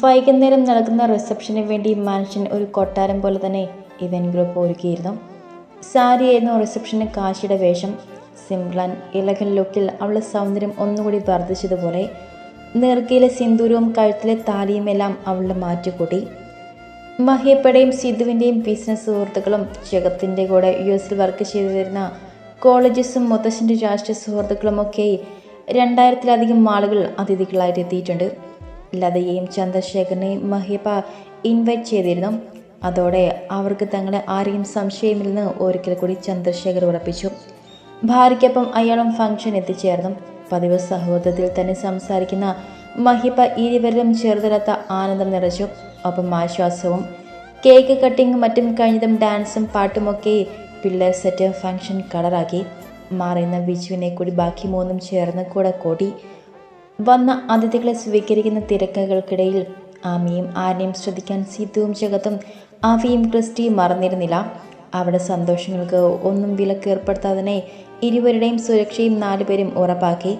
വൈകുന്നേരം നടക്കുന്ന റിസപ്ഷന് വേണ്ടി മാൻഷൻ ഒരു കൊട്ടാരം പോലെ തന്നെ ഇവൻ ഗ്രൂപ്പ് ഒരുക്കിയിരുന്നു. സാരിയായിരുന്നു റിസപ്ഷന് കാശിയുടെ വേഷം. സിംപ്ലൻ ഇലകൻ ലുക്കിൽ അവളുടെ സൗന്ദര്യം ഒന്നുകൂടി വർദ്ധിച്ചതുപോലെ നെറുകയിലെ സിന്ദൂരവും കഴുത്തിലെ താലിയുമെല്ലാം അവളുടെ മാറ്റുകൂട്ടി. മഹിയപ്പടയും സിദ്ധുവിന്റെയും ബിസിനസ് സുഹൃത്തുക്കളും ജഗത്തിന്റെ കൂടെ യു എസിൽ വർക്ക് ചെയ്തു വരുന്ന കോളേജസും മുത്തശ്ശന്റെ രാഷ്ട്രീയ സുഹൃത്തുക്കളുമൊക്കെ രണ്ടായിരത്തിലധികം ആളുകൾ അതിഥികളായിട്ട് എത്തിയിട്ടുണ്ട്. ലതയെയും ചന്ദ്രശേഖരനെയും മഹിബ ഇൻവൈറ്റ് ചെയ്തിരുന്നു. അതോടെ അവർക്ക് തങ്ങളെ ആരെയും സംശയമില്ലെന്ന് ഒരിക്കൽ കൂടി ചന്ദ്രശേഖർ ഉറപ്പിച്ചു. ഭാര്യയ്ക്കൊപ്പം അയാളും ഫംഗ്ഷൻ എത്തിച്ചേർന്നു. പതിവ് സഹോദരത്തിൽ തന്നെ സംസാരിക്കുന്ന മഹിപ്പ ഇരുവരിലും ചെറുതരത്ത ആനന്ദം നിറച്ചു. ഒപ്പം ആശ്വാസവും കേക്ക് കട്ടിങ്ങും മറ്റും കഴിഞ്ഞതും ഡാൻസും പാട്ടുമൊക്കെ പിള്ളേർ സെറ്റ് ഫംഗ്ഷൻ കളറാക്കി മാറുന്ന വിജുവിനെ കൂടി ബാക്കി മൂന്നും ചേർന്ന് കൂടെ കൂടി വന്ന അതിഥികളെ സ്വീകരിക്കുന്ന തിരക്കുകൾക്കിടയിൽ ആമിയും ആരെയും ശ്രദ്ധിക്കാൻ സിദ്ധുവും ജഗത്തും ആവിയും ക്രിസ്റ്റിയും മറന്നിരുന്നില്ല. അവിടെ സന്തോഷങ്ങൾക്ക് ഒന്നും വിലക്ക് ഏർപ്പെടുത്താതെ ഇരുവരുടെയും സുരക്ഷയും നാലുപേരും ഉറപ്പാക്കി.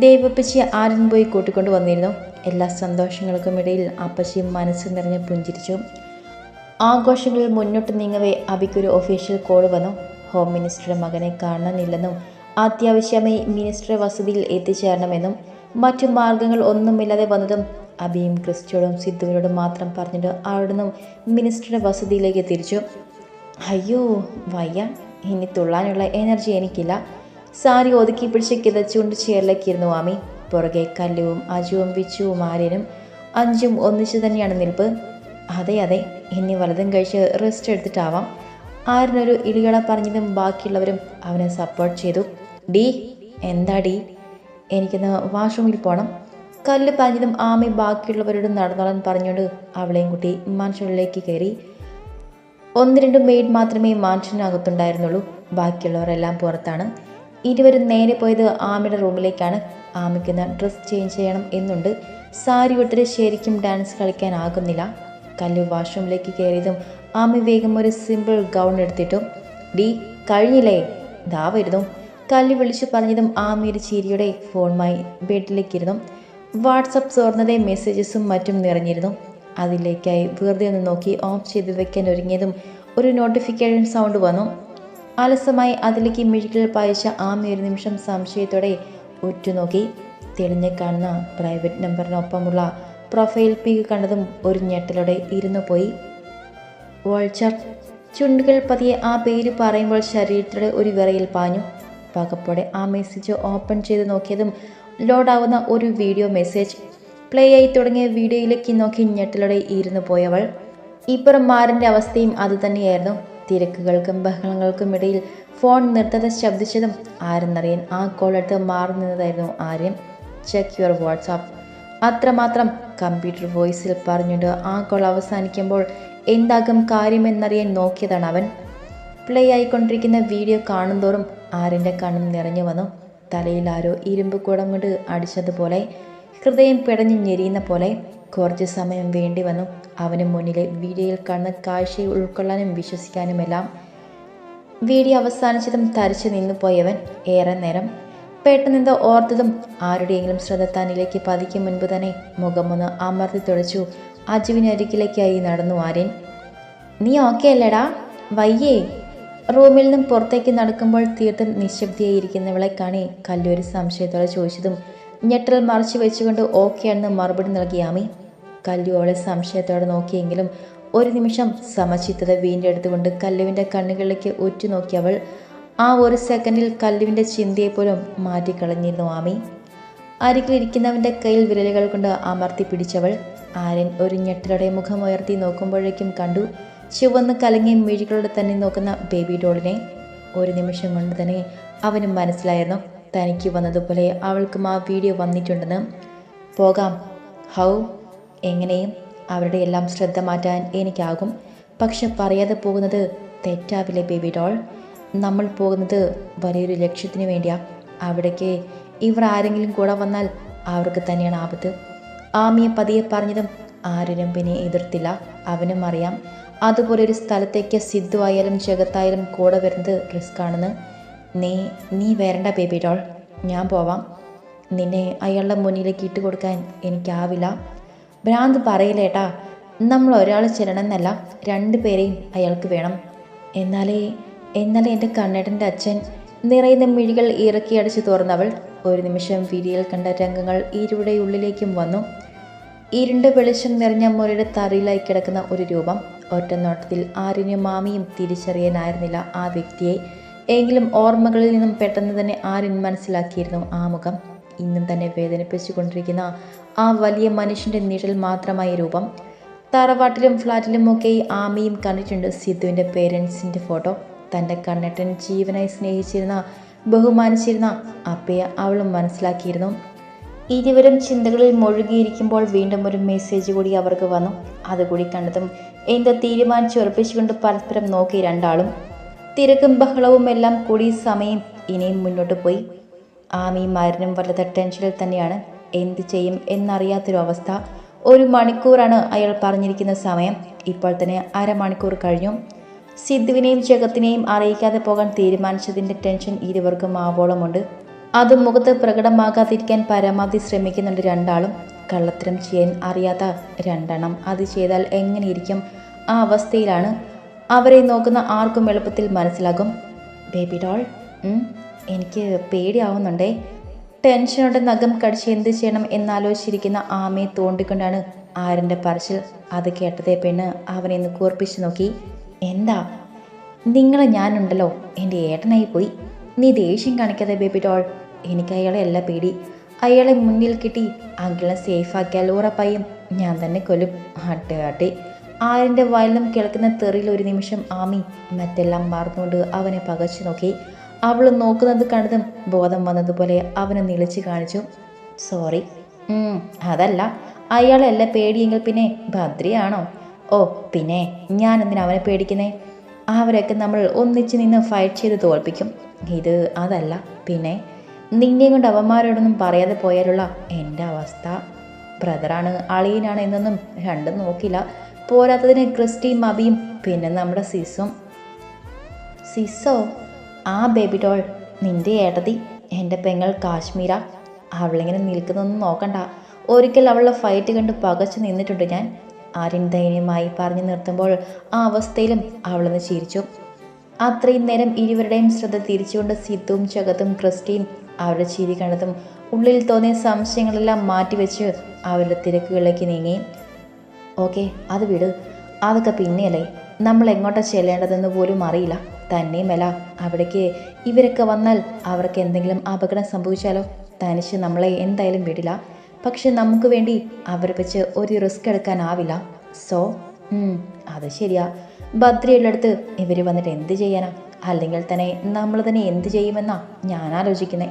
ദേവപ്പച്ചി ആരൻ പോയി കൂട്ടിക്കൊണ്ടു വന്നിരുന്നു. എല്ലാ സന്തോഷങ്ങൾക്കും ഇടയിൽ അപ്പച്ചിയും മനസ്സ് നിറഞ്ഞ് പുഞ്ചിരിച്ചു. ആഘോഷങ്ങളിൽ മുന്നോട്ട് നീങ്ങവേ അബിക്കൊരു ഒഫീഷ്യൽ കോൾ വന്നു. ഹോം മിനിസ്റ്ററുടെ മകനെ കാണാനില്ലെന്നും അത്യാവശ്യമായി മിനിസ്റ്റർ വസതിയിൽ എത്തിച്ചേരണമെന്നും മറ്റു മാർഗങ്ങൾ ഒന്നുമില്ലാതെ വന്നതും അബിയും ക്രിസ്റ്റിയോടും സിദ്ധുവിനോടും മാത്രം പറഞ്ഞിട്ട് അവിടുന്ന് മിനിസ്റ്ററുടെ വസതിയിലേക്ക് തിരിച്ചു. അയ്യോ വയ്യ. ഇനി തുള്ളാനുള്ള എനർജി എനിക്കില്ല. സാരി ഒതുക്കി പിടിച്ച് കിതച്ചുകൊണ്ട് ചേറിലേക്കിരുന്നു ആമി. പുറകെ കല്ലുവും അജുവും വിച്ചുവും ആര്യനും അഞ്ചും ഒന്നിച്ചു തന്നെയാണ് നിൽപ്പ്. അതെ അതെ. ഇനി വലതും കഴിച്ച് റെസ്റ്റ് എടുത്തിട്ടാവാം. ആരിനൊരു ഇളികള പറഞ്ഞതും ബാക്കിയുള്ളവരും അവനെ സപ്പോർട്ട് ചെയ്തു. ഡി എന്താ ഡി? എനിക്കിന്ന് വാഷ്റൂമിൽ പോകണം കല്ല് പാഞ്ഞതും ആമി ബാക്കിയുള്ളവരോട് നടന്നോളാൻ പറഞ്ഞുകൊണ്ട് അവളെയും കുട്ടി മാൻഷനിലേക്ക് കയറി. ഒന്ന് രണ്ട് മെയ്ഡ് മാത്രമേ മാൻഷനകത്തുണ്ടായിരുന്നുള്ളൂ. ബാക്കിയുള്ളവരെല്ലാം പുറത്താണ്. ഇരുവരും നേരെ പോയത് ആമിയുടെ റൂമിലേക്കാണ്. ആമിക്കുന്ന ഡ്രസ് ചേഞ്ച് ചെയ്യണം എന്നുണ്ട്. സാരി ഒത്തിരി ശരിക്കും ഡാൻസ് കളിക്കാനാകുന്നില്ല. കല്ലു വാഷ്റൂമിലേക്ക് കയറിയതും ആമി വേഗം ഒരു സിമ്പിൾ ഗൗൺ എടുത്തിട്ടും ഡി കഴിഞ്ഞില്ലേ? ദാ വരുന്നു. കല്ലു വിളിച്ചു പറഞ്ഞതും ആമീർ ചിരിയുടെ ഫോണുമായി ബെഡിലേക്കിരുന്നു വാട്സപ്പ് തുറന്നതേ മെസ്സേജസും മറ്റും നിറഞ്ഞിരുന്നു. അതിലേക്കായി വെറുതെ ഒന്ന് നോക്കി ഓഫ് ചെയ്ത് വെക്കാൻ ഒരുങ്ങിയതും ഒരു നോട്ടിഫിക്കേഷൻ സൗണ്ട് വന്നു. അലസമായി അതിലേക്ക് മിഴികൾ പായിച്ച ആമി ഒരു നിമിഷം സംശയത്തോടെ ഉറ്റുനോക്കി. തെളിഞ്ഞ് കാണുന്ന പ്രൈവറ്റ് നമ്പറിനൊപ്പമുള്ള പ്രൊഫൈൽ പിക് കണ്ടതും ഒരു ഞെട്ടലോടെ ഇരുന്നു പോയി. വോൾച്ചർ ചുണ്ടുകൾ പതിയെ ആ പേര് പറയുമ്പോൾ ശരീരത്തിലൂടെ ഒരു വിറയിൽ പാഞ്ഞു. പകപ്പോടെ ആ മെസ്സേജ് ഓപ്പൺ ചെയ്ത് നോക്കിയതും ലോഡാവുന്ന ഒരു വീഡിയോ മെസ്സേജ് പ്ലേ ആയി തുടങ്ങിയ വീഡിയോയിലേക്ക് നോക്കി ഞെട്ടലോടെ ഇരുന്നു പോയവൾ. ഇപ്പുറം മാറിന്റെ അവസ്ഥയും അതുതന്നെയായിരുന്നു തിരക്കുകൾക്കും ബഹളങ്ങൾക്കും ഇടയിൽ ഫോൺ നിർത്താതെ ശബ്ദിച്ചതും ആരെന്നറിയാൻ ആ കോൾ എടുത്ത് മാറി നിന്നതായിരുന്നു ആര്യൻ ചെക്ക് യുവർ വാട്സാപ്പ് അത്രമാത്രം കമ്പ്യൂട്ടർ വോയിസിൽ പറഞ്ഞുകൊണ്ട് ആ കോൾ അവസാനിക്കുമ്പോൾ എന്താകും കാര്യമെന്നറിയാൻ നോക്കിയതാണ് അവൻ. പ്ലേ ആയിക്കൊണ്ടിരിക്കുന്ന വീഡിയോ കാണുന്തോറും ആരിന്റെ കണ്ണും നിറഞ്ഞു വന്നു. തലയിൽ ആരോ ഇരുമ്പ് കുടം കൊണ്ട് അടിച്ചതുപോലെ ഹൃദയം പിടഞ്ഞു ഞെരിയുന്ന പോലെ കുറച്ച് സമയം വേണ്ടി വന്നു. അവന് മുന്നിലെ വീഡിയോയിൽ കാണുന്ന കാഴ്ചയെ ഉൾക്കൊള്ളാനും വിശ്വസിക്കാനുമെല്ലാം വീഡിയോ അവസാനിച്ചതും തരിച്ചു നിന്നു പോയവൻ ഏറെ നേരം. പെട്ടെന്നെന്തോ ഓർത്തതും ആരുടെയെങ്കിലും ശ്രദ്ധ തന്നിലേക്ക് പതിക്കും മുൻപ് തന്നെ മുഖമൊന്ന് അമർത്തി തുടച്ചു. അജുവിനരികിലേക്കായി നടന്നു ആര്യൻ. നീ ഓക്കെ അല്ലേടാ? വയ്യേ. റൂമിൽ നിന്നും പുറത്തേക്ക് നടക്കുമ്പോൾ തീർത്തും നിശബ്ദയായിരിക്കുന്നവളെ കാണി കല്ലൂരി സംശയത്തോടെ ചോദിച്ചതും ഞെട്ടൽ മറച്ചു വെച്ചുകൊണ്ട് ഓക്കെയാണെന്ന് മറുപടി നൽകി ആമി. കല്ലു അവളെ സംശയത്തോടെ നോക്കിയെങ്കിലും ഒരു നിമിഷം സമചിത്തത വീണ്ടെടുത്തുകൊണ്ട് കല്ലുവിന്റെ കണ്ണുകളിലേക്ക് ഉറ്റുനോക്കി അവൾ ആ ഒരു സെക്കൻഡിൽ കല്ലുവിന്റെ ചിന്തയെപ്പോലും മാറ്റിക്കളഞ്ഞിരുന്നു ആമി. അരികിലിരിക്കുന്നവന്റെ കയ്യിൽ വിരലുകൾ കൊണ്ട് അമർത്തി പിടിച്ചവൾ ആര്യൻ ഒരു ഞെട്ടലോടെ മുഖമുയർത്തി നോക്കുമ്പോഴേക്കും കണ്ടു ചുവന്ന് കലങ്ങിയ മിഴികളോട് തന്നെ നോക്കുന്ന ബേബി ഡോളിനെ ഒരു നിമിഷം കൊണ്ട് തന്നെ അവനും മനസ്സിലായിരുന്നു. തനിക്ക് വന്നതുപോലെ അവൾക്കും ആ വീഡിയോ വന്നിട്ടുണ്ടെന്ന്. പോകാം. ഹൗ? എങ്ങനെയും അവരുടെ എല്ലാം ശ്രദ്ധ മാറ്റാൻ എനിക്കാകും. പക്ഷെ പറയാതെ പോകുന്നത് തെറ്റാവില്ലേ ബേബി ഡോൾ? നമ്മൾ പോകുന്നത് വലിയൊരു ലക്ഷ്യത്തിന് വേണ്ടിയാണ് അവിടേക്ക് ഇവർ ആരെങ്കിലും കൂടെ വന്നാൽ അവർക്ക് തന്നെയാണ് ആപത്ത്. ആമിയെ പതിയെ പറഞ്ഞതും ആരും പിന്നെ എതിർത്തില്ല. അവനും അറിയാം. അതുപോലെ ഒരു സ്ഥലത്തേക്ക് സിദ്ധു ആയാലും ജഗത്തായാലും കൂടെ വരുന്നത് റിസ്ക് ആണെന്ന് നീ നീ വരണ്ട ബേബി ഡോൾ ഞാൻ പോവാം. നിന്നെ അയാളുടെ മുന്നിലേക്ക് ഇട്ട് കൊടുക്കാൻ എനിക്കാവില്ല. ഭ്രാന്ത് പറയില്ലേട്ടാ നമ്മൾ ഒരാൾ ചെല്ലണമെന്നല്ല രണ്ടു പേരെയും അയാൾക്ക് വേണം. എന്നാലേ എന്നാലേ എന്റെ കണ്ണേട്ടന്റെ അച്ഛൻ നിറയുന്ന മിഴികൾ ഇറക്കി അടിച്ച് തുറന്നവൾ ഒരു നിമിഷം വിരിയിൽ കണ്ട രംഗങ്ങൾ ഇരുവിടെ ഉള്ളിലേക്കും വന്നു. ഇരുണ്ട വെളിച്ചം നിറഞ്ഞ മുരയുടെ തറയിലായി കിടക്കുന്ന ഒരു രൂപം. ഒറ്റ ആരിനെ മാമിയും തിരിച്ചറിയാനായിരുന്നില്ല ആ വ്യക്തിയെ. എങ്കിലും ഓർമ്മകളിൽ നിന്നും പെട്ടെന്ന് തന്നെ ആര്യൻ മനസ്സിലാക്കിയിരുന്നു ആ മുഖം. ഇന്നും തന്നെ വേദനിപ്പിച്ചുകൊണ്ടിരിക്കുന്ന ആ വലിയ മനുഷ്യന്റെ നിഴൽ മാത്രമായ രൂപം. തറവാട്ടിലും ഫ്ലാറ്റിലും ഒക്കെ ആമയും കണ്ടിട്ടുണ്ട് സിദ്ധുവിന്റെ പേരൻസിന്റെ ഫോട്ടോ. തന്റെ കണ്ണട്ടൻ ജീവനായി സ്നേഹിച്ചിരുന്ന ബഹുമാനിച്ചിരുന്ന അപ്പയെ അവളും മനസ്സിലാക്കിയിരുന്നു. ഇരുവരും ചിന്തകളിൽ മുഴുകിയിരിക്കുമ്പോൾ വീണ്ടും ഒരു മെസ്സേജ് കൂടി അവർക്ക് വന്നു. അതുകൂടി കണ്ടതും എന്തോ തീരുമാനിച്ചുറപ്പിച്ചുകൊണ്ട് പരസ്പരം നോക്കി രണ്ടാളും തിരക്കും ബഹളവും എല്ലാം കൂടി സമയം ഇനിയും മുന്നോട്ട് പോയി. ആമി മരണം വല്ലാത്ത ടെൻഷനിൽ തന്നെയാണ്. എന്ത് ചെയ്യും എന്നറിയാത്തൊരു അവസ്ഥ ഒരു മണിക്കൂറാണ് അയാൾ പറഞ്ഞിരിക്കുന്ന സമയം. ഇപ്പോൾ തന്നെ അരമണിക്കൂർ കഴിഞ്ഞു. സിദ്ധുവിനെയും ജഗത്തിനെയും അറിയിക്കാതെ പോകാൻ തീരുമാനിച്ചതിന്റെ ടെൻഷൻ ഇരുവർക്കും ആവോളമുണ്ട്. അത് മുഖത്ത് പ്രകടമാകാതിരിക്കാൻ പരമാവധി ശ്രമിക്കുന്നുണ്ട് രണ്ടാളും. കള്ളത്തരം ചെയ്യാൻ അറിയാത്ത രണ്ടെണ്ണം. അത് ചെയ്താൽ എങ്ങനെയിരിക്കും? ആ അവസ്ഥയിലാണ്. അവരെ നോക്കുന്ന ആർക്കും എളുപ്പത്തിൽ മനസ്സിലാകും. ബേബി ഡോൾ എനിക്ക് പേടിയാവുന്നുണ്ടേ. ടെൻഷനോടെ നഖം കടിച്ച് എന്ത് ചെയ്യണം എന്നാലോചിച്ചിരിക്കുന്ന ആമയെ തോണ്ടിക്കൊണ്ടാണ് ആരന്റെ പറച്ചിൽ. അത് കേട്ടതേ പെണ്ണ് അവനെ ഒന്ന് കൂർപ്പിച്ച് നോക്കി. എന്താ? നിങ്ങൾ ഞാനുണ്ടല്ലോ. എന്റെ ഏട്ടനായി പോയി. നീ ദേഷ്യം കാണിക്കാതെ ബേബി ഡോൾ എനിക്ക് അയാളെ അല്ല പേടി. അയാളെ മുന്നിൽ കിട്ടി. അങ്കിളെ സേഫാക്കിയാൽ ഉറപ്പായും ഞാൻ തന്നെ കൊല്ലും. ആട്ടെ ആട്ടെ. ആരിന്റെ വയലിലും കിളക്കുന്ന തെറിയിൽ ഒരു നിമിഷം ആമി മറ്റെല്ലാം മറന്നുകൊണ്ട് അവനെ പകച്ചു നോക്കി. അവൾ നോക്കുന്നത് കണ്ടതും ബോധം വന്നതുപോലെ അവനെ നിളിച്ചു കാണിച്ചു. സോറി അതല്ല. അയാളല്ല പേടിയെങ്കിൽ പിന്നെ ഭദ്രയാണോ? ഓ പിന്നെ ഞാൻ എന്തിനാ അവനെ പേടിക്കുന്നേ? അവരൊക്കെ നമ്മൾ ഒന്നിച്ച് നിന്ന് ഫൈറ്റ് ചെയ്ത് തോൽപ്പിക്കും. ഇത് അതല്ല. പിന്നെ നിന്നെ കൊണ്ട് അവന്മാരോടൊന്നും പറയാതെ പോയാലുള്ള എന്റെ അവസ്ഥ. ബ്രദറാണ് അളിയനാണ് എന്നൊന്നും രണ്ടും നോക്കില്ല. പോരാത്തതിന് ക്രിസ്റ്റിയും മബിയും പിന്നെ നമ്മുടെ സിസും. സിസോ ആ ബേബി ഡോൾ നിന്റെ ഏട്ടതി എന്റെ പെങ്ങൾ കാശ്മീര. അവളിങ്ങനെ നിൽക്കുന്നൊന്നും നോക്കണ്ട. ഒരിക്കൽ അവളുടെ ഫൈറ്റ് കണ്ട് പകച്ചു നിന്നിട്ടുണ്ട് ഞാൻ. ആര്യൻ ദയനീയമായി പറഞ്ഞു നിർത്തുമ്പോൾ ആ അവസ്ഥയിലും അവളൊന്ന് ചിരിച്ചു. അത്രയും നേരം ഇരുവരുടെയും ശ്രദ്ധ തിരിച്ചുകൊണ്ട് സിദ്ധുവും ചകത്തും ക്രിസ്റ്റീൻ അവരുടെ ചിരി കണ്ടതും ഉള്ളിൽ തോന്നിയ സംശയങ്ങളെല്ലാം മാറ്റിവെച്ച് അവരുടെ തിരക്കുകളിലേക്ക് നീങ്ങി. ഓക്കെ അത് വിട്. അതൊക്കെ പിന്നെയല്ലേ? നമ്മൾ എങ്ങോട്ടാണ് ചെല്ലേണ്ടതെന്ന് പോലും അറിയില്ല. തന്നെയുമല്ല അവിടേക്ക് ഇവരൊക്കെ വന്നാൽ അവർക്ക് എന്തെങ്കിലും അപകടം സംഭവിച്ചാലോ? തനിച്ച് നമ്മളെ എന്തായാലും വിടില്ല. പക്ഷെ നമുക്ക് വേണ്ടി അവരെ വെച്ച് ഒരു റിസ്ക് എടുക്കാനാവില്ല. സോ അത് ശരിയാ. ഭദ്രയുള്ളടുത്ത് ഇവർ വന്നിട്ട് എന്ത് ചെയ്യാനാ? അല്ലെങ്കിൽ തന്നെ നമ്മൾ തന്നെ എന്ത് ചെയ്യുമെന്നാ ഞാൻ ആലോചിക്കുന്നത്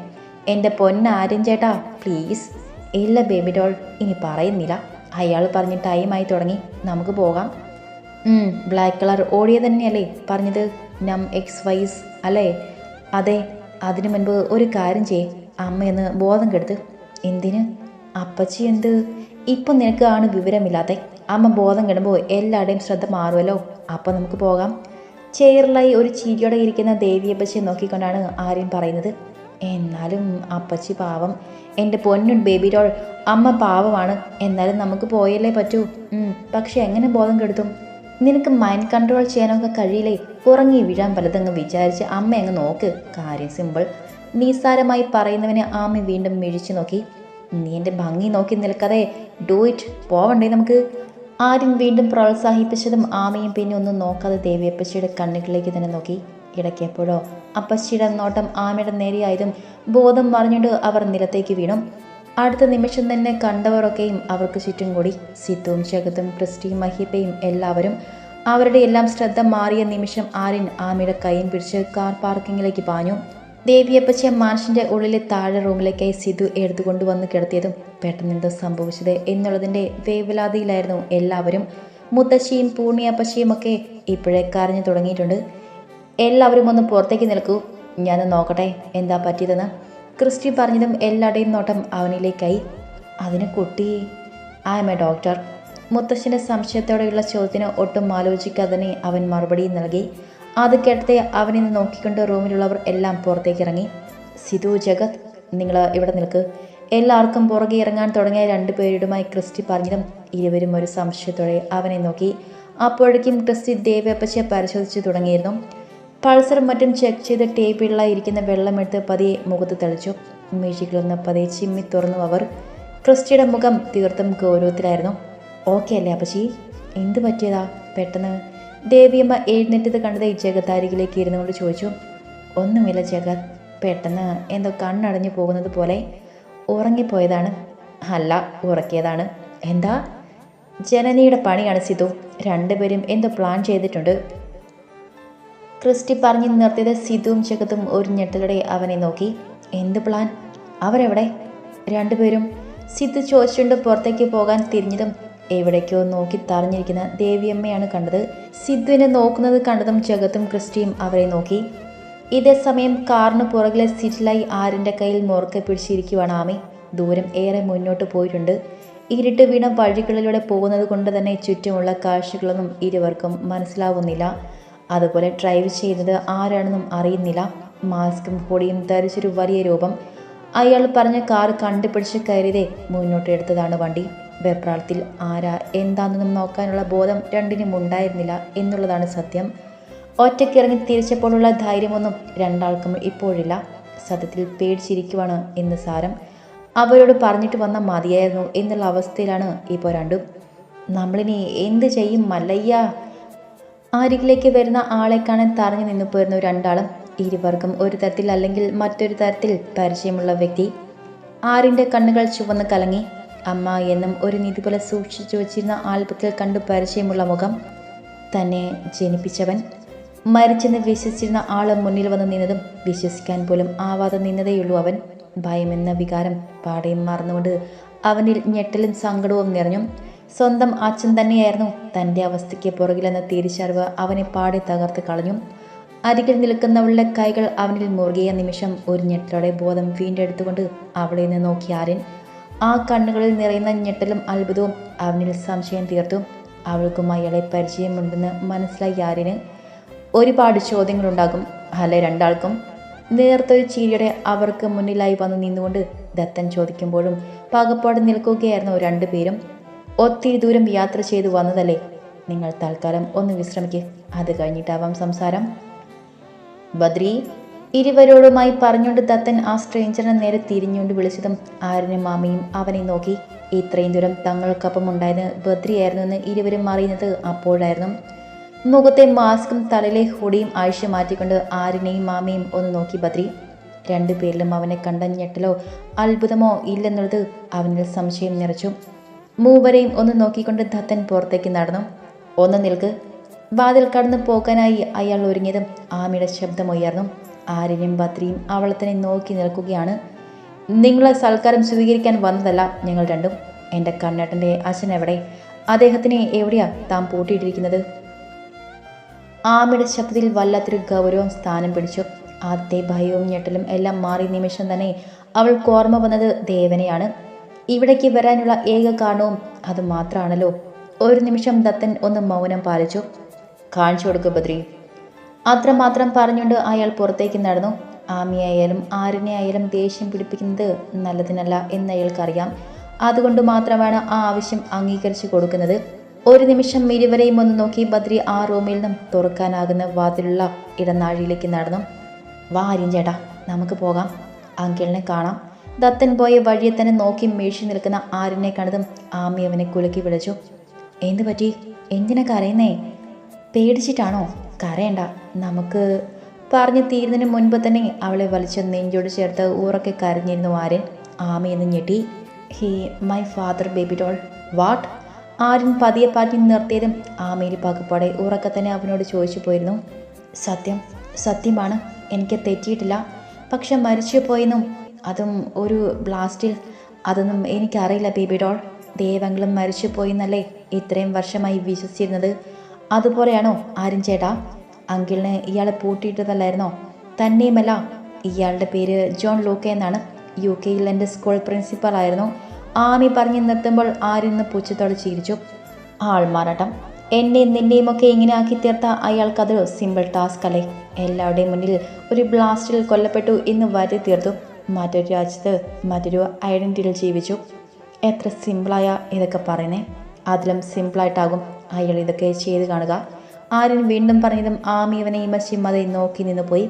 എന്റെ പൊന്നാരും ചേട്ടാ പ്ലീസ് ഇല്ല ബേബി ഡോൾ ഇനി പറയുന്നില്ല. അയാൾ പറഞ്ഞ് ടൈമായി തുടങ്ങി. നമുക്ക് പോകാം. ബ്ലാക്ക് കളർ ഓടിയ തന്നെയല്ലേ പറഞ്ഞത്? നം എക്സ് വൈസ് അല്ലേ? അതെ അതിനു മുൻപ് ഒരു കാര്യം ചെയ്യേ. അമ്മയെന്ന് ബോധം കെടുത്ത് എന്തിന്? അപ്പച്ചി എന്ത്? ഇപ്പം നിനക്ക് ആണ് വിവരമില്ലാതെ അമ്മ ബോധം കിടുമ്പോൾ എല്ലാവരുടെയും ശ്രദ്ധ മാറുമല്ലോ അപ്പം നമുക്ക് പോകാം. ചെയറിലായി ഒരു ചിരിയോടെ ഇരിക്കുന്ന ദേവിയപ്പച്ചിയെ നോക്കിക്കൊണ്ടാണ് ആര്യൻ പറയുന്നത്. എന്നാലും അപ്പച്ചി പാവം. എന്റെ പൊന്നു ബേബി ഡോൾ അമ്മ പാവമാണ്. എന്നാലും നമുക്ക് പോയല്ലേ പറ്റൂ. പക്ഷെ എങ്ങനെ ബോധം കെടുത്തും? നിനക്ക് മൈൻഡ് കൺട്രോൾ ചെയ്യാനൊക്കെ കഴിയില്ലേ? ഉറങ്ങി വീഴാൻ പലതങ്ങ് വിചാരിച്ച് അമ്മ അങ്ങ് നോക്ക്. കാര്യം സിമ്പിൾ നിസ്സാരമായി പറയുന്നവനെ ആമ വീണ്ടും മിഴിച്ചു നോക്കി. നീ എന്റെ ഭംഗി നോക്കി നിൽക്കാതെ ഡൂ ഇറ്റ് പോവണ്ടേ നമുക്ക്? ആര്യൻ വീണ്ടും പ്രോത്സാഹിപ്പിച്ചതും ആമയും പിന്നെ ഒന്നും നോക്കാതെ ദേവിയപ്പച്ചിയുടെ കണ്ണുകളിലേക്ക് തന്നെ നോക്കി ഇടയ്ക്കെപ്പോഴോ അപ്പച്ചിയുടെ നോട്ടം ആമയുടെ നേരെയായതും ബോധം മറിഞ്ഞിട്ട് അവർ നിലത്തേക്ക് വീണു. അടുത്ത നിമിഷം തന്നെ കണ്ടവരൊക്കെയും അവർക്ക് ചുറ്റും കൂടി. സിദ്ധുവും ജഗത്തും ക്രിസ്റ്റിയും മഹിപ്പയും എല്ലാവരും അവരുടെ എല്ലാം ശ്രദ്ധ മാറിയ നിമിഷം ആര്യൻ ആമയുടെ കൈയും പിടിച്ച് കാർ പാർക്കിങ്ങിലേക്ക് പാഞ്ഞു. ദേവിയപ്പച്ച മാൻഷന്റെ ഉള്ളിലെ താഴെ റൂമിലേക്കായി സിധു എടുത്തുകൊണ്ടുവന്ന് കിടത്തിയതും പെട്ടെന്ന് എന്തോ സംഭവിച്ചത് എന്നുള്ളതിന്റെ വേവലാതിയിലായിരുന്നു എല്ലാവരും. മുത്തശ്ശിയും പൂർണിയപ്പച്ചിയും ഒക്കെ ഇപ്പോഴേ കരഞ്ഞു തുടങ്ങിയിട്ടുണ്ട്. എല്ലാവരും ഒന്ന് പുറത്തേക്ക് നിൽക്കൂ. ഞാൻ നോക്കട്ടെ എന്താ പറ്റിയതെന്ന്. ക്രിസ്റ്റി പറഞ്ഞതും എല്ലാവരുടെയും നോട്ടം അവനിലേക്കായി. അതിന് കുട്ടി. M A doctor. മുത്തശ്ശന്റെ സംശയത്തോടെയുള്ള ചോദ്യത്തിന് ഒട്ടും ആലോചിക്കാതെ തന്നെ അവൻ മറുപടി നൽകി. അത് കേട്ടത് അവനെ നോക്കിക്കൊണ്ട് റൂമിലുള്ളവർ എല്ലാം പുറത്തേക്ക് ഇറങ്ങി. സിധു ജഗത് നിങ്ങൾ ഇവിടെ നിൽക്ക്. എല്ലാവർക്കും പുറകെ ഇറങ്ങാൻ തുടങ്ങിയ രണ്ടുപേരുമായി ക്രിസ്റ്റി പറഞ്ഞതും ഇരുവരും ഒരു സംശയത്തോടെ അവനെ നോക്കി. അപ്പോഴേക്കും ക്രിസ്റ്റി ദേവപ്പച്ചയെ പരിശോധിച്ചു തുടങ്ങിയിരുന്നു. പൾസറും മറ്റും ചെക്ക് ചെയ്ത് ടേബിളിലായി ഇരിക്കുന്ന വെള്ളമെടുത്ത് പതിയെ മുഖത്ത് തെളിച്ചു. മിഴികളൊന്ന് പതിയെ ചിമ്മി തുറന്നു അവർ. ക്രിസ്റ്റിയുടെ മുഖം തീർത്തും ഗൗരവത്തിലായിരുന്നു. ഓക്കെ അല്ലേ അപ്പച്ചി? എന്ത് പറ്റിയതാ? പെട്ടെന്ന് ദേവിയമ്മ എഴുന്നേറ്റത് കണ്ടത് ഈ ജഗത്താരികിലേക്ക് ഇരുന്നുകൊണ്ട് ചോദിച്ചു ഒന്നുമില്ല ജഗത് പെട്ടെന്ന് എന്തോ കണ്ണടഞ്ഞു പോകുന്നത് പോലെ ഉറങ്ങിപ്പോയതാണ്. അല്ല ഉറക്കിയതാണ്. എന്താ? ജനനിയുടെ പണിയാണ് സിധു രണ്ടുപേരും എന്തോ പ്ലാൻ ചെയ്തിട്ടുണ്ട്. ക്രിസ്റ്റി പറഞ്ഞു നിർത്തിയത് സിധുവും ജഗത്തും ഒരു ഞെട്ടലോടെ അവനെ നോക്കി. എന്ത് പ്ലാൻ? അവരെവിടെ? രണ്ടുപേരും. സിദ്ധു ചോദിച്ചുകൊണ്ട് പുറത്തേക്ക് പോകാൻ തിരിഞ്ഞതും എവിടേക്കോ നോക്കി തറഞ്ഞിരിക്കുന്ന ദേവിയമ്മയാണ് കണ്ടത്. സിദ്ധുവിനെ നോക്കുന്നത് കണ്ടതും ജഗത്തും ക്രിസ്റ്റിയും അവരെ നോക്കി. ഇതേ സമയം കാറിന് പുറകിലെ സീറ്റിലായി ആരിന്റെ കയ്യിൽ മുറുക്കെ പിടിച്ചിരിക്കുവാണ് ആമി. ദൂരം ഏറെ മുന്നോട്ട് പോയിട്ടുണ്ട്. ഇരുട്ട് വീണ വഴികളിലൂടെ പോകുന്നത് കൊണ്ട് തന്നെ ചുറ്റുമുള്ള കാഴ്ചകളൊന്നും ഇരുവർക്കും മനസ്സിലാവുന്നില്ല. അതുപോലെ ഡ്രൈവ് ചെയ്യുന്നത് ആരാണെന്നും അറിയുന്നില്ല. മാസ്കും പൊടിയും ധരിച്ചൊരു വലിയ രൂപം. അയാൾ പറഞ്ഞ കാർ കണ്ടുപിടിച്ച് കയറിയതേ മുന്നോട്ട് എടുത്തതാണ് വണ്ടി. വെപ്രാളത്തിൽ ആരാ എന്താണെന്നും നോക്കാനുള്ള ബോധം രണ്ടിനും ഉണ്ടായിരുന്നില്ല എന്നുള്ളതാണ് സത്യം. ഒറ്റയ്ക്കിറങ്ങി തിരിച്ചപ്പോഴുള്ള ധൈര്യമൊന്നും രണ്ടാൾക്കും ഇപ്പോഴില്ല. സത്യത്തിൽ പേടിച്ചിരിക്കുവാണ് എന്ന് സാരം. അവരോട് പറഞ്ഞിട്ട് വന്ന മതിയായിരുന്നു എന്നുള്ള അവസ്ഥയിലാണ് ഇപ്പോൾ രണ്ടും. നമ്മളിനി എന്ത് ചെയ്യും മല്ലയ്യ? അരികിലേക്ക് വരുന്ന ആളെ കാണാൻ തറഞ്ഞു നിന്നു പോയിരുന്നു രണ്ടാളും. ഇരുവർക്കും ഒരു തരത്തിൽ അല്ലെങ്കിൽ മറ്റൊരു തരത്തിൽ പരിചയമുള്ള വ്യക്തി. ആരിന്റെ കണ്ണുകൾ ചുവന്ന് കലങ്ങി. അമ്മ എന്നും ഒരു നിധി പോലെ സൂക്ഷിച്ചു വച്ചിരുന്ന ആൽബത്തിൽ കണ്ടു പരിചയമുള്ള മുഖം. തന്നെ ജനിപ്പിച്ചവൻ. മരിച്ചെന്ന് വിശ്വസിച്ചിരുന്ന ആൾ മുന്നിൽ വന്ന് നിന്നതും വിശ്വസിക്കാൻ പോലും ആവാതെ നിന്നതേയുള്ളൂ അവൻ. ഭയമെന്ന വികാരം പാടയും മറന്നുകൊണ്ട് അവനിൽ ഞെട്ടലും സങ്കടവും നിറഞ്ഞു. സ്വന്തം അച്ഛൻ തന്നെയായിരുന്നു തന്റെ അവസ്ഥയ്ക്ക് പുറകിലെന്ന തിരിച്ചറിവ് അവനെ പാടെ തകർത്ത് കളഞ്ഞു. അരികിൽ നിൽക്കുന്നവളുടെ കൈകൾ അവനിൽ മുറുകിയ നിമിഷം ഒരു ഞെട്ടലോടെ ബോധം വീണ്ടെടുത്തുകൊണ്ട് അവളെ നിന്ന് നോക്കി ആര്യൻ. ആ കണ്ണുകളിൽ നിറയുന്ന ഞെട്ടലും അത്ഭുതവും അവനിൽ സംശയം തീർത്തു. അവൾക്കും അയാളെ പരിചയമുണ്ടെന്ന് മനസ്സിലായി ആര്യന് ഒരുപാട് ചോദ്യങ്ങളുണ്ടാകും. അല്ലെ രണ്ടാൾക്കും? നേർത്തൊരു ചീരിയുടെ അവർക്ക് മുന്നിലായി വന്ന് നിന്നുകൊണ്ട് ദത്തൻ ചോദിക്കുമ്പോഴും പാകപ്പാട് നിൽക്കുകയായിരുന്നു രണ്ടുപേരും ഒത്തിരി ദൂരം യാത്ര ചെയ്തു വന്നതല്ലേ? നിങ്ങൾ തൽക്കാലം ഒന്ന് വിശ്രമിക്കുക അത് കഴിഞ്ഞിട്ടാവാം സംസാരം. ബദ്രി ഇരുവരോടുമായി പറഞ്ഞുകൊണ്ട് തത്തൻ ആ സ്ട്രേഞ്ചറിനെ നേരെ തിരിഞ്ഞുകൊണ്ട് വിളിച്ചതും ആരനും മാമയും അവനെ നോക്കി. ഇത്രയും ദൂരം തങ്ങൾക്കൊപ്പം ഉണ്ടായത് ബദ്രിയായിരുന്നു എന്ന് ഇരുവരും അറിയുന്നത് അപ്പോഴായിരുന്നു. മുഖത്തെ മാസ്കും തലയിലെ ഹുടിയും ആഴ്ച മാറ്റിക്കൊണ്ട് ആരിനെയും മാമയും ഒന്ന് നോക്കി ബദ്രി. രണ്ടുപേരിലും അവനെ കണ്ട ഞെട്ടലോ അത്ഭുതമോ ഇല്ലെന്നുള്ളത് അവനിൽ സംശയം നിറച്ചു. മൂവരെയും ഒന്ന് നോക്കിക്കൊണ്ട് ദത്തൻ പുറത്തേക്ക് നടന്നു. ഒന്ന് നിൽക്ക്. വാതിൽ കടന്നു പോകാനായി അയാൾ ഒരുങ്ങിയതും ആമിയുടെ ശബ്ദമുയർന്നു ആര്യനും ബദ്രിയും അവളെ തന്നെ നോക്കി നിൽക്കുകയാണ്. നിങ്ങളെ സൽക്കാരം സ്വീകരിക്കാൻ വന്നതല്ല ഞങ്ങൾ രണ്ടും. എന്റെ കണ്ണേട്ടന്റെ അച്ഛൻ എവിടെ? അദ്ദേഹത്തിനെ എവിടെയാ താൻ പൂട്ടിയിട്ടിരിക്കുന്നത്? ആമിട ശബ്ദത്തിൽ വല്ലാത്തൊരു ഗൗരവം സ്ഥാനം പിടിച്ചു. ആദ്യത്തെ ഭയവും ഞെട്ടലും എല്ലാം മാറി നിമിഷം തന്നെ അവൾ ഓർമ്മ വന്നത് ദേവനെയാണ്. ഇവിടേക്ക് വരാനുള്ള ഏക കാരണവും അത് മാത്രമാണല്ലോ ഒരു നിമിഷം ദത്തൻ ഒന്ന് മൗനം പാലിച്ചു. കാണിച്ചു കൊടുക്കുക ബദ്രി അത്രമാത്രം പറഞ്ഞുകൊണ്ട് അയാൾ പുറത്തേക്ക് നടന്നു. ആമിയായാലും ആരിനെ ആയാലും ദേഷ്യം പിടിപ്പിക്കുന്നത് നല്ലതിനല്ല എന്ന് അയാൾക്കറിയാം. അതുകൊണ്ട് മാത്രമാണ് ആ ആവശ്യം അംഗീകരിച്ചു കൊടുക്കുന്നത്. ഒരു നിമിഷം ഇരുവരെയും ഒന്ന് നോക്കി ബദ്രി ആ റൂമിൽ നിന്നും തുറക്കാനാകുന്ന വാതിലുള്ള ഇടനാഴിയിലേക്ക് നടന്നു. വാ ചേട്ടാ നമുക്ക് പോകാം. അങ്കിളിനെ കാണാം. ദത്തൻ പോയ വഴിയെ തന്നെ നോക്കി മേഴ്ചി നിൽക്കുന്ന ആരിനെ കണ്ടതും ആമി അവനെ കുലുക്കി വിളിച്ചു. എന്തു പറ്റി? എന്തിനൊക്കെ അറിയുന്നേ പേടിച്ചിട്ടാണോ? കരയണ്ട. നമുക്ക് പറഞ്ഞു തീരുന്നതിന് മുൻപ് തന്നെ അവളെ വലിച്ച നെഞ്ചോട് ചേർത്ത് ഊറൊക്കെ കരഞ്ഞിരുന്നു ആര്യൻ. ആമയെന്ന് ഞെട്ടി hi my father baby doll what Aryan പതിയെ പാറ്റി നിർത്തിയതും ആമയിൽ പകപ്പാടെ ഉറക്കെ തന്നെ അവനോട് ചോദിച്ചു പോയിരുന്നു. സത്യം സത്യമാണ്. എനിക്ക് തെറ്റിയിട്ടില്ല. പക്ഷെ മരിച്ചു പോയെന്നും അതും ഒരു ബ്ലാസ്റ്റിൽ അതൊന്നും എനിക്കറിയില്ല ബേബി ഡോൾ ദേവങ്ങളും മരിച്ചു പോയെന്നല്ലേ ഇത്രയും വർഷമായി വിശ്വസിച്ചിരുന്നത്. അതുപോലെയാണോ ആരും ചേട്ടാ? അങ്കിളിനെ ഇയാളെ പൂട്ടിയിട്ടതല്ലായിരുന്നോ? തന്നെയുമല്ല ഇയാളുടെ പേര് ജോൺ ലൂക്ക എന്നാണ്. യു കെയിൽ എന്റെ സ്കൂൾ പ്രിൻസിപ്പൽ ആയിരുന്നു. ആമി പറഞ്ഞ് നിർത്തുമ്പോൾ ആരിന്ന് പുച്ഛത്തോടെ ചിരിച്ചു. ആൾമാറാട്ടം എന്നെയും നിന്നെയും ഒക്കെ ഇങ്ങനെ ആക്കി തീർത്ത അയാൾക്കതൊരു സിമ്പിൾ ടാസ്ക് അല്ലേ? എല്ലാവരുടെയും മുന്നിൽ ഒരു ബ്ലാസ്റ്റിൽ കൊല്ലപ്പെട്ടു എന്ന് വരെ തീർത്തു. മറ്റൊരു രാജ്യത്ത് മറ്റൊരു ഐഡന്റിറ്റിയിൽ ജീവിച്ചു. എത്ര സിമ്പിളായ ഇതൊക്കെ പറയുന്നേ. അതിലും സിമ്പിളായിട്ടാകും അയാൾ ഇതൊക്കെ ചെയ്ത് കാണുക. ആര്യൻ വീണ്ടും പറഞ്ഞതും ആമി അവനെ മശിമതെ നോക്കി നിന്നു പോയി.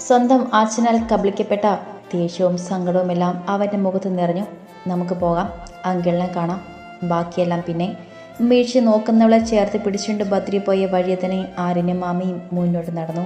സ്വന്തം അച്ഛനാൽ കബളിക്കപ്പെട്ട ദേഷ്യവും സങ്കടവും എല്ലാം അവന്റെ മുഖത്ത് നിറഞ്ഞു. നമുക്ക് പോകാം അങ്കിളിനെ കാണാം. ബാക്കിയെല്ലാം പിന്നെ. വീഴ്ച നോക്കുന്നവളെ ചേർത്ത് പിടിച്ചുകൊണ്ട് ബദ്രി പോയ വഴിയെ തന്നെ ആര്യനും മാമിയും മുന്നോട്ട് നടന്നു.